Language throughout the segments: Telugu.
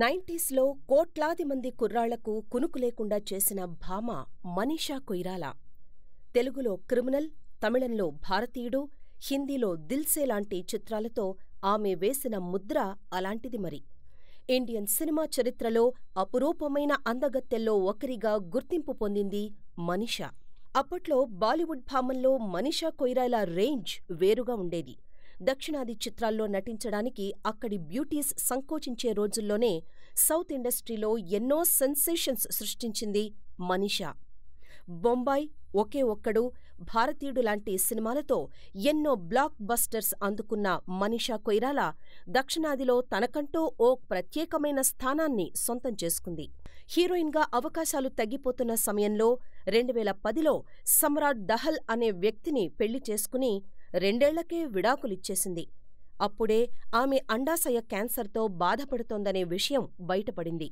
నైంటీస్లో కోట్లాది మంది కుర్రాళ్ళకు కునుకు లేకుండా చేసిన భామ మనీషా కొయిరాలా. తెలుగులో క్రిమినల్, తమిళంలో భారతీయుడు, హిందీలో దిల్సే లాంటి చిత్రాలతో ఆమె వేసిన ముద్ర అలాంటిది మరి. ఇండియన్ సినిమా చరిత్రలో అపురూపమైన అందగత్తెల్లో ఒకరిగా గుర్తింపు పొందింది మనీషా. అప్పట్లో బాలీవుడ్ భామంలో మనీషా కొయిరాలా రేంజ్ వేరుగా ఉండేది. దక్షిణాది చిత్రాల్లో నటించడానికి అక్కడి బ్యూటీస్ సంకోచించే రోజుల్లోనే సౌత్ ఇండస్ట్రీలో ఎన్నో సెన్సేషన్స్ సృష్టించింది మనీషా. బొంబాయి, ఒకే ఒక్కడు, భారతీయుడు లాంటి సినిమాలతో ఎన్నో బ్లాక్ బస్టర్స్ అందుకున్న మనీషా కొయిరాలా దక్షిణాదిలో తనకంటూ ఓ ప్రత్యేకమైన స్థానాన్ని సొంతం చేసుకుంది. హీరోయిన్గా అవకాశాలు తగ్గిపోతున్న సమయంలో రెండువేల పదిలో సమ్రాట్ దహల్ అనే వ్యక్తిని పెళ్ళి చేసుకుని రెండేళ్ళకే విడాకులిచ్చేసింది. అప్పుడే ఆమె అండాశయ క్యాన్సర్తో బాధపడుతోందనే విషయం బయటపడింది.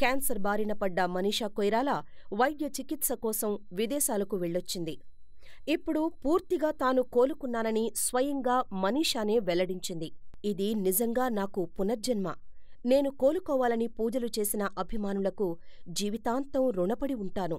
క్యాన్సర్ బారిన పడ్డ మనీషా కొయిరాలా వైద్య చికిత్స కోసం విదేశాలకు వెళ్ళొచ్చింది ఇప్పుడు పూర్తిగా తాను కోలుకున్నానని స్వయంగా మనీషానే వెల్లడించింది. ఇది నిజంగా నాకు పునర్జన్మ. నేను కోలుకోవాలని పూజలు చేసిన అభిమానులకు జీవితాంతం రుణపడి ఉంటాను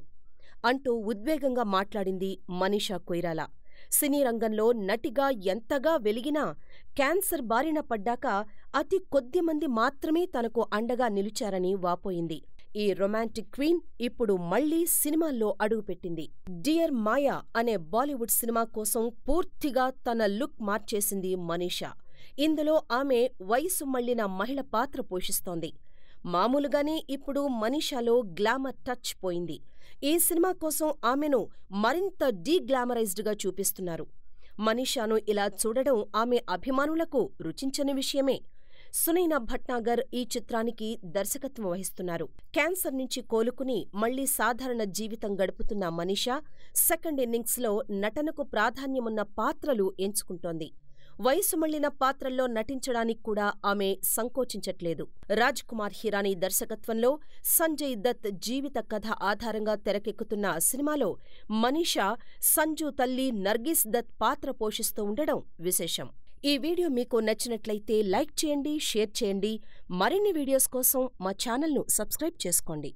అంటూ ఉద్వేగంగా మాట్లాడింది మనీషా కొయిరాలా. సినీ రంగంలో నటిగా ఎంతగా వెలిగినా క్యాన్సర్ బారిన పడ్డాక అతి కొద్ది మంది మాత్రమే తనకు అండగా నిలిచారని వాపోయింది. ఈ రొమాంటిక్ క్వీన్ ఇప్పుడు మళ్ళీ సినిమాల్లో అడుగుపెట్టింది. డియర్ మాయా అనే బాలీవుడ్ సినిమా కోసం పూర్తిగా తన లుక్ మార్చేసింది మనీషా. ఇందులో ఆమె వయసు మళ్ళిన మహిళ పాత్ర పోషిస్తోంది. మామూలుగానే ఇప్పుడు మనీషాలో గ్లామర్ టచ్ పోయింది. ఈ సినిమా కోసం ఆమెను మరింత డీగ్లామరైజ్డ్గా గా చూపిస్తున్నారు. మనీషాను ఇలా చూడడం ఆమె అభిమానులకు రుచించని విషయమే. సునైనా భట్నాగర్ ఈ చిత్రానికి దర్శకత్వం వహిస్తున్నారు. క్యాన్సర్ నుంచి కోలుకుని మళ్ళీ సాధారణ జీవితం గడుపుతున్న మనీషా సెకండ్ ఇన్నింగ్స్లో నటనకు ప్రాధాన్యమున్న పాత్రలు ఎంచుకుంటోంది. వయసు మళ్ళిన పాత్రల్లో నటించడానికి కూడా ఆమె సంకోచించట్లేదు. రాజ్ కుమార్ హిరానీ దర్శకత్వంలో సంజయ్ దత్ జీవిత కథ ఆధారంగా తెరకెక్కుతున్న సినిమాలో మనీషా సంజు తల్లి నర్గిస్ దత్ పాత్ర పోషిస్తూ ఉండడం విశేషం. ఈ వీడియో మీకు నచ్చినట్లయితే లైక్ చేయండి, షేర్ చేయండి. మరిన్ని వీడియోస్ కోసం మా ఛానల్ను సబ్స్క్రైబ్ చేసుకోండి.